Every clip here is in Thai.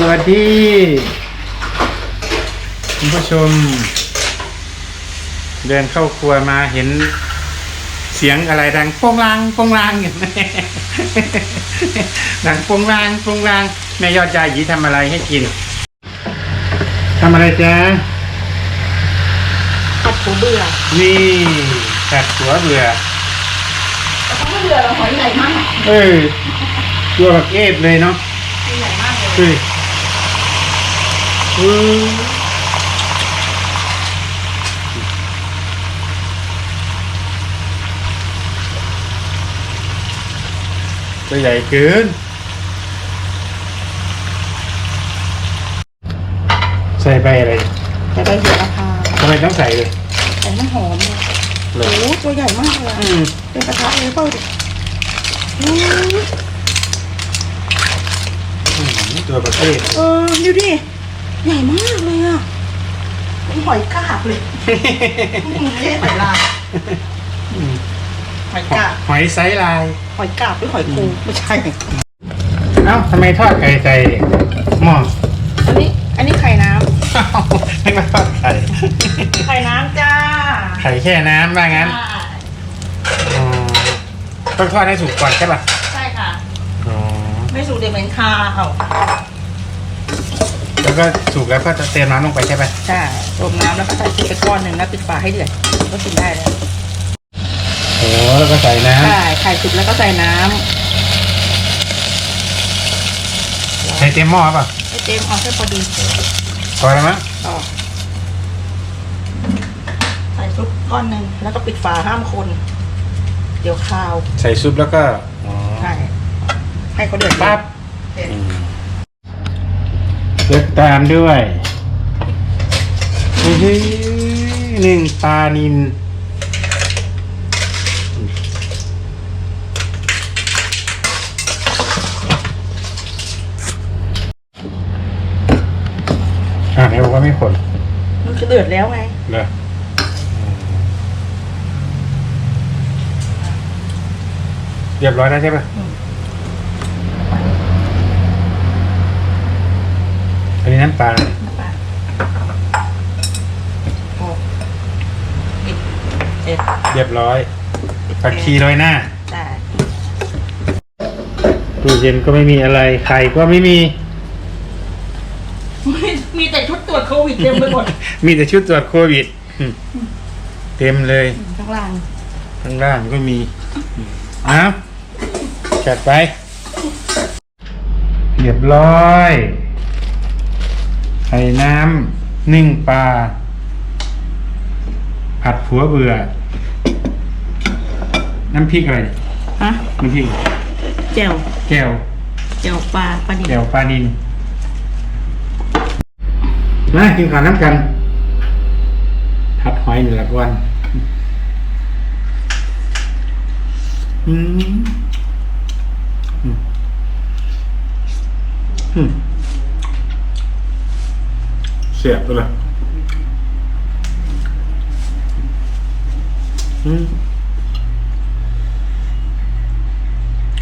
สวัสดีคุณผู้ชม เดินเข้าครัวมาเห็นเสียงอะไรดังโป้งลางโป้งลางอย่างนี้ดังโป้งลางโป้งลางแม่ยอดยาหยีทำอะไรให้กินทำอะไรจ๊ะผัดปูเบื่อนี่กัดหัวเบื่อแต่เขาไม่เบื่อเราหอยใหญ่มากเออตัวแบบเอฟเลยเนาะใหญ่มากเลยเฮ้ยอือ ตัวใหญ่เกิน ใส่ไปอะไรแต่ใบเหี่ราคาทำไมต้องใส่เลยแต่ไม่หอมเลยเหรอโอ้โหตัวใหญ่มากเลยอะอืมเป็นกระทะเลยเปล่าดิอืมอืมตัวประเภทเออดูดิ ใหญ่มากเลยอะเป็นหอยกาบเลยไม่ใช่หอยลายหอยกาบหอยไซส์ลาย หอยกาบหรือหอยคูไม่ใช่ เอ้าทำไมทอดไก่ใส่หม้ออันนี้ อันนี้ไข่น้เอ้าไม่มาทอดไข่ำไข่น้ำจ้า ไข่แค่น้ำว่างั้นอ๋อต้องทอดให้สุกก่อนใช่ป่ะ ใช่ค่ะอ๋อไม่สูดเด็กเหม็นคาเอาแล้ว ก็สุกแล้วก็จะเติมน้ำลงไปใช่ป่ะใช่ต้มน้ำแล้วก็ใส่พริกไปก้อนหนึ่งแล้วปิดฝาให้เดือดก็กินได้แล้วโอ้แล้วก็ใส่น้ใช่ไข่สุกแล้วก็ใส่น้ำใส่เต็มหม้อป่ะำให้เต็มเอาแค่พอดีพอแล้วมั้งต่อใส่ซุปก้อนหนึ่งแล้วก็ปิดฝาห้ามคน เดี๋ยวคาว ใส่ซุปแล้วก็อ๋อใช่ให้เขาเดือดปั๊บเสร็จ เลือกตามด้วยหนึ่งปลานินอ่าไหนบอกว่าไม่ขนมันจะเดือดแล้วไงเลยเรียบร้อยแล้วใช่ปะ อืมอันนี้น้ำปลาน้ำปลาโอ้ปิดเสร็จเรียบร้อยผักชีโรยหน้าได้ตู้เย็นก็ไม่มีอะไรไข่ก็ไม่มีมีแต่ชุดตรวจโควิดเต็มไปหมดมีแต่ชุดตรวจโควิดอืมเต็มเลย ข้างล่างข้างล่างก็มีอ้าวจัดไป เรียบร้อย ไข่น้ำนึ่งปลา ผัดผัวเบื่อ น้ำพริกอะไรฮะน้ำพริกแจ่วแก้วแจ่วปลาปลาดิบแก้วปลานินมากินข้าวน้ำกันผัดหอยหนึ่งละวันอืมอืมอืมเสียบเลยอืม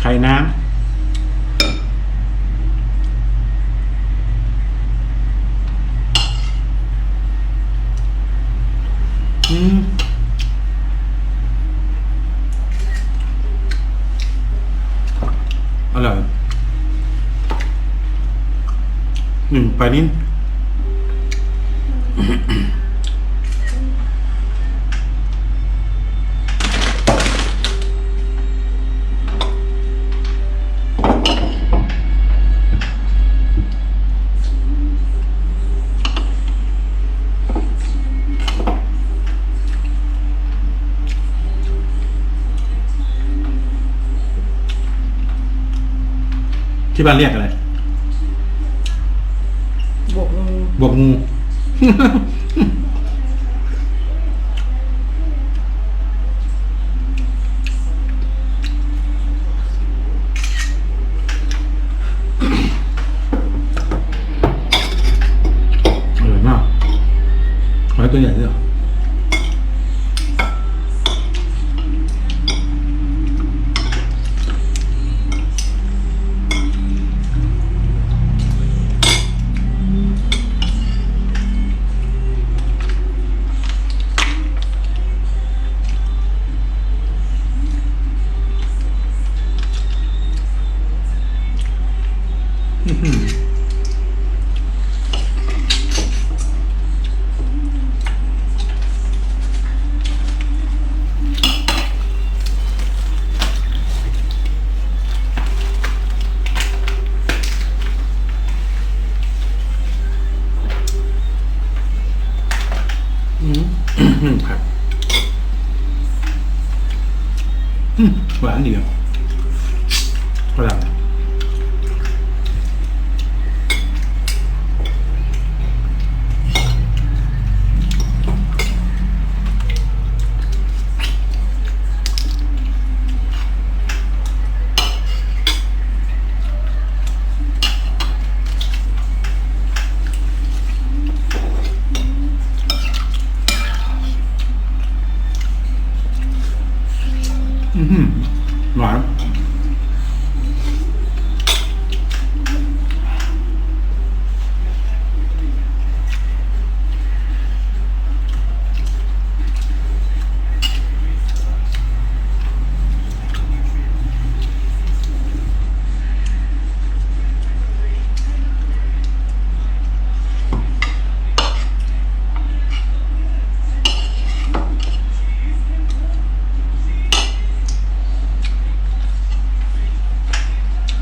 ไข่น้ำอืมอร่อยหนึ่งปานิ่น ที่บ้านเรียกอะไร บวกมือบวกงู 嗯，好，嗯，晚安。你？来。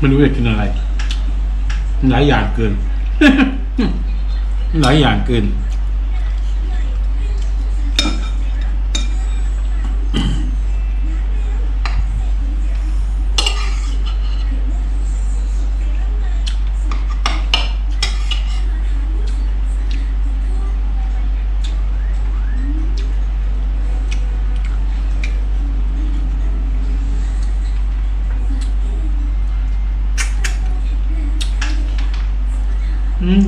ไม่รู้จะกินอะไร หลายอย่างเกิน หลายอย่างเกิน อืม